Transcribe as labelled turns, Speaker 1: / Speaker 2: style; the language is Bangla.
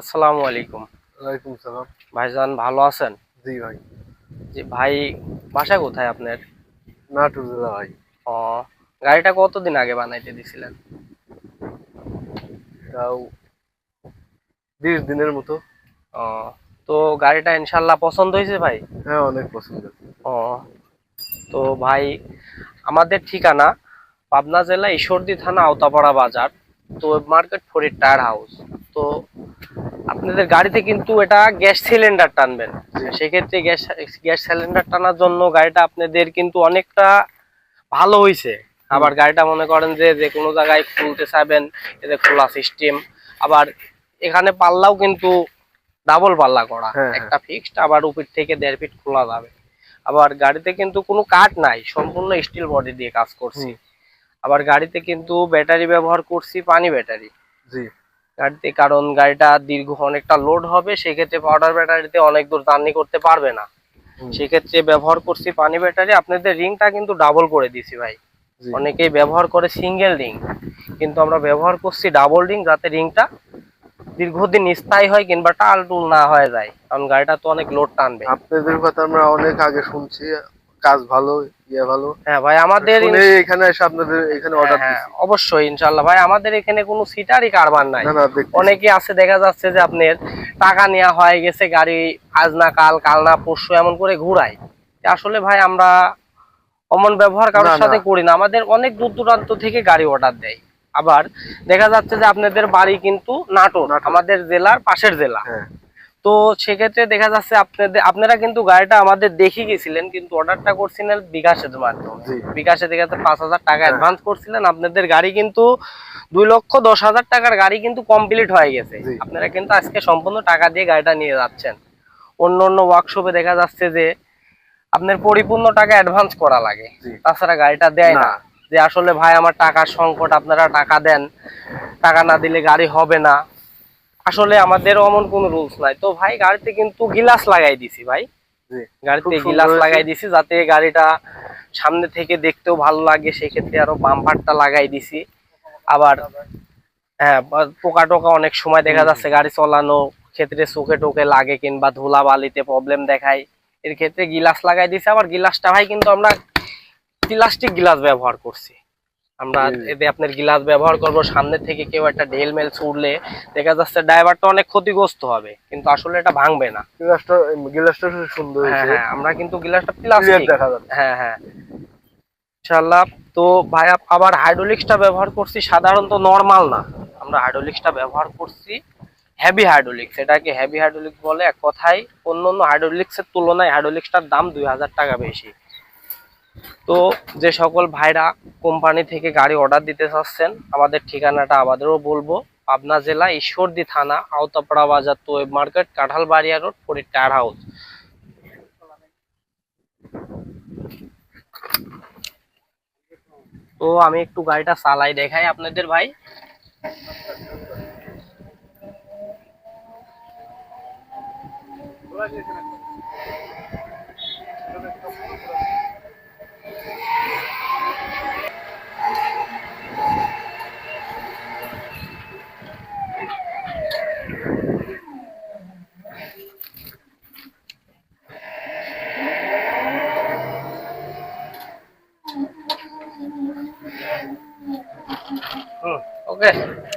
Speaker 1: আসসালামু আলাইকুম।
Speaker 2: ওয়ালাইকুম সালাম।
Speaker 1: ভাইজান ভালো আছেন?
Speaker 2: জি ভাই।
Speaker 1: জি ভাই বাসা কোথায় আপনার?
Speaker 2: নাটুর জেলা ভাই।
Speaker 1: ও গাড়িটা কতদিন আগে বানাইতে দিছিলেন?
Speaker 2: তাও বিশ দিনের মতো।
Speaker 1: ও তো গাড়িটা ইনশাল্লাহ পছন্দ হয়েছে ভাই?
Speaker 2: হ্যাঁ অনেক পছন্দ।
Speaker 1: ও তো ভাই আমাদের ঠিকানা পাবনা জেলা ঈশ্বরদী থানা আওতাপাড়া বাজার। তো মার্কেট ফরিদ টায়ার হাউস তো আপনাদের গাড়িতে কিন্তু এটা গ্যাস সিলিন্ডার টানবেন। সেক্ষেত্রে গ্যাস গ্যাস সিলিন্ডার টানার জন্য গাড়িটা আপনাদের কিন্তু অনেকটা ভালো হয়েছে আবার গাড়িটা মনে করেন যে যে কোনো জায়গায় খুলতে চাইবেন এতে খোলা সিস্টেম আবার এখানে পাল্লাও কিন্তু ডাবল পাল্লা করা।
Speaker 2: হ্যাঁ, হ্যাঁ।
Speaker 1: একটা ফিক্সড আবার উপর থেকে দেড় ফিট খোলা যাবে। আবার গাড়িতে কিন্তু কোনো কাঠ নাই সম্পূর্ণ স্টিল বডি দিয়ে কাজ করছি। আবার গাড়িতে কিন্তু ব্যাটারি ব্যবহার করছি পানি ব্যাটারি।
Speaker 2: জি।
Speaker 1: গাড়িতে কারণ গাড়িটা দীর্ঘ অনেকটা লোড হবে সেক্ষেত্রে পাউডার ব্যাটারিতে অনেক দূর জার্নি করতে পারবে না। সেক্ষেত্রে ব্যবহার করছি পানি ব্যাটারি আপনাদের রিংটা কিন্তু ডাবল করে দিছি ভাই। অনেকেই ব্যবহার করে সিঙ্গেল রিং কিন্তু আমরা ব্যবহার করছি ডাবল রিং যাতে রিংটা দীর্ঘদিন স্থায়ী হয় কিংবা টাল টুল না হয়ে যায়। কারণ গাড়িটা তো অনেক লোড টানবে।
Speaker 2: আপনাদের কথা আমরা অনেক আগে শুনছি কাজ ভালো ইয়ে ভালো।
Speaker 1: হ্যাঁ ভাই আমাদের
Speaker 2: এখানে এসে আপনাদের এখানে
Speaker 1: হ্যাঁ,
Speaker 2: অর্ডার
Speaker 1: হ্যাঁ অবশ্যই ইনশাল্লাহ ভাই আমাদের এখানে কোনো সিটারই কারবার নাই। অনেকে আছে দেখা যাচ্ছে যে আপনার টাকা নেওয়া হয়ে গেছে গাড়ি আজ না কাল কাল না পরশু এমন করে ঘুরায়। আসলে ভাই আমরা অমন ব্যবহার কারোর সাথে করি না। আমাদের অনেক দূর দূরান্ত থেকে গাড়ি অর্ডার দেয়। আবার দেখা যাচ্ছে যে আপনাদের বাড়ি কিন্তু নাটোর
Speaker 2: নাটোর।
Speaker 1: আমাদের জেলার পাশের জেলা।
Speaker 2: হ্যাঁ।
Speaker 1: তো সেক্ষেত্রে দেখা যাচ্ছে আপনাদের আপনারা কিন্তু গাড়িটা আমাদের দেখে গেছিলেন কিন্তু অর্ডারটা করছিলেন বিকাশের মাধ্যমে। বিকাশে দেখা যাচ্ছে পাঁচ হাজার টাকা। অ্যাডভান্স করছিলেন। আপনাদের গাড়ি কিন্তু দুই লক্ষ দশ হাজার টাকার গাড়ি কিন্তু কমপ্লিট হয়ে গেছে। আপনারা কিন্তু আজকে সম্পূর্ণ টাকা দিয়ে গাড়িটা নিয়ে যাচ্ছেন। অন্য অন্য ওয়ার্কশপে দেখা যাচ্ছে যে আপনার পরিপূর্ণ টাকা অ্যাডভান্স করা লাগে। তাছাড়া গাড়িটা দেয় না। যে আসলে ভাই আমার টাকার সংকট আপনারা টাকা দেন। টাকা না দিলে গাড়ি হবে না। আসলে আমাদের অমন কোনো রুলস নাই। তো ভাই গাড়িতে কিন্তু গিলাস লাগাই দিছি ভাই। গাড়িতে গিলাস। লাগাই দিছি যাতে গাড়িটা সামনে থেকে দেখতেও ভালো লাগে সেক্ষেত্রে আরও বাম্পারটা লাগাই দিছি। আবার হ্যাঁ পোকা টোকা অনেক সময় দেখা যাচ্ছে গাড়ি চলানো ক্ষেত্রে চোখে টোকে লাগে কিংবা ধুলা বালিতে প্রবলেম দেখায়। এর ক্ষেত্রে গিলাস লাগাই দিছি। আবার গিলাসটা ভাই কিন্তু আমরা প্লাস্টিক গিলাস ব্যবহার করছি। আমরা। এতে আপনার গিলাস ব্যবহার করব সামনে থেকে কেউ একটা ঢেল মেল ছুড়লে দেখা যাচ্ছে ড্রাইভারটা অনেক ক্ষতিগ্রস্ত হবে কিন্তু আসলে এটা ভাঙবে না।
Speaker 2: গিলাসটা গিলাসটা খুব সুন্দর
Speaker 1: হ্যাঁ
Speaker 2: হয়েছে।
Speaker 1: হ্যাঁ আমরা কিন্তু গিলাসটা প্লাস্টিক
Speaker 2: দেখা যাচ্ছে
Speaker 1: হ্যাঁ হ্যাঁ। ইনশাল্লাহ তো ভাই আবার হাইড্রোলিক্সটা ব্যবহার করছি সাধারণত নর্মাল না। আমরা হাইড্রোলিক্সটা ব্যবহার করছি হেভি হাইড্রোলিক্স এটাকে হেভি হাইড্রোলিক্স বলে। এক কথায় অন্য অন্য হাইড্রোলিক্সের তুলনায় হাইড্রোলিক্সটার দাম দুই হাজার টাকা বেশি। তো যে সকল ভাইরা কোম্পানি থেকে গাড়ি অর্ডার দিতে চাচ্ছেন, আমাদের ঠিকানাটা আমাদেরও বলব। পাবনা জেলা ঈশ্বরদী থানা, আওতাপাড়া বাজার তো market, Kanthalbaria road, Farid tyre house. তো আমি একটু গাড়িটা চালাই দেখাই আপনাদের ভাই। হুম ওকে Okay.